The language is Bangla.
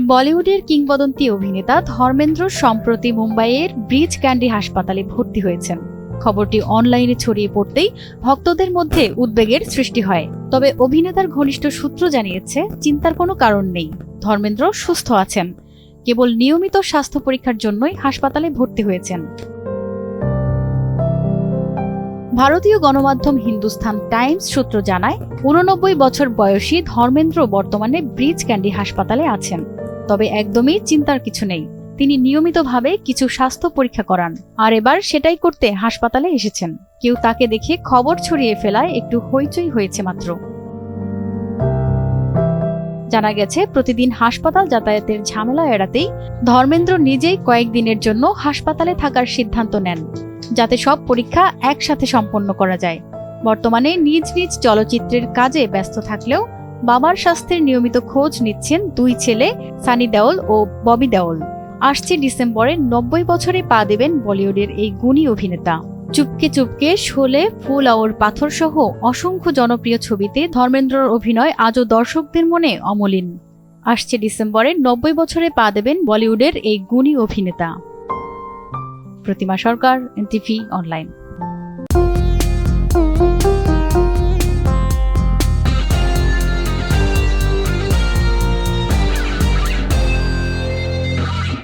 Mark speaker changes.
Speaker 1: বলিউডের কিংবদন্তি অভিনেতা ধর্মেন্দ্র সম্প্রতি মুম্বাইয়ের ব্রিজ ক্যান্ডি হাসপাতালে ভর্তি হয়েছেন। খবরটি অনলাইনে ছড়িয়ে পড়তেই ভক্তদের মধ্যে উদ্বেগের সৃষ্টি হয়। তবে অভিনেতার ঘনিষ্ঠ সূত্র জানিয়েছে, চিন্তার কোনো কারণ নেই। ধর্মেন্দ্র সুস্থ আছেন। কেবল নিয়মিত স্বাস্থ্য পরীক্ষার জন্যই হাসপাতালে ভর্তি হয়েছেন। ভারতীয় গণমাধ্যম হিন্দুস্তান টাইমস সূত্র জানায় উননব্বই বছর বয়সী ধর্মেন্দ্র বর্তমানে ব্রিজ ক্যান্ডি হাসপাতালে আছেন। তবে একদমই চিন্তার কিছু নেই। তিনি নিয়মিতভাবে কিছু স্বাস্থ্য পরীক্ষা করান, আর এবার সেটাই করতে হাসপাতালে এসেছেন। কেউ তাকে দেখে খবর ছড়িয়ে ফেলায় একটু হইচই হয়েছে মাত্র। জানা গেছে, প্রতিদিন হাসপাতাল যাতায়াতের ঝামেলা এড়াতেই ধর্মেন্দ্র নিজেই কয়েকদিনের জন্য হাসপাতালে থাকার সিদ্ধান্ত নেন, যাতে সব পরীক্ষা একসাথে সম্পন্ন করা যায়। বর্তমানে নিজ নিজ চলচ্চিত্রের কাজে ব্যস্ত থাকলেও বাবার স্বাস্থ্যের নিয়মিত খোঁজ নিচ্ছেন দুই ছেলে, সানি দেওল ও ববি দেওল। আসছে ডিসেম্বরে নব্বই বছরে পা দেবেন বলিউডের এই গুণী অভিনেতা। চুপকে চুপকে শোলে ফুল আওর পাথর সহ অসংখ্য জনপ্রিয় ছবিতে ধর্মেন্দ্রর অভিনয় আজও দর্শকদের মনে অমলিন। আসছে ডিসেম্বরে নব্বই বছরে পা দেবেন বলিউডের এই গুণী অভিনেতা। প্রতিমা সরকার, এনটিভি অনলাইন।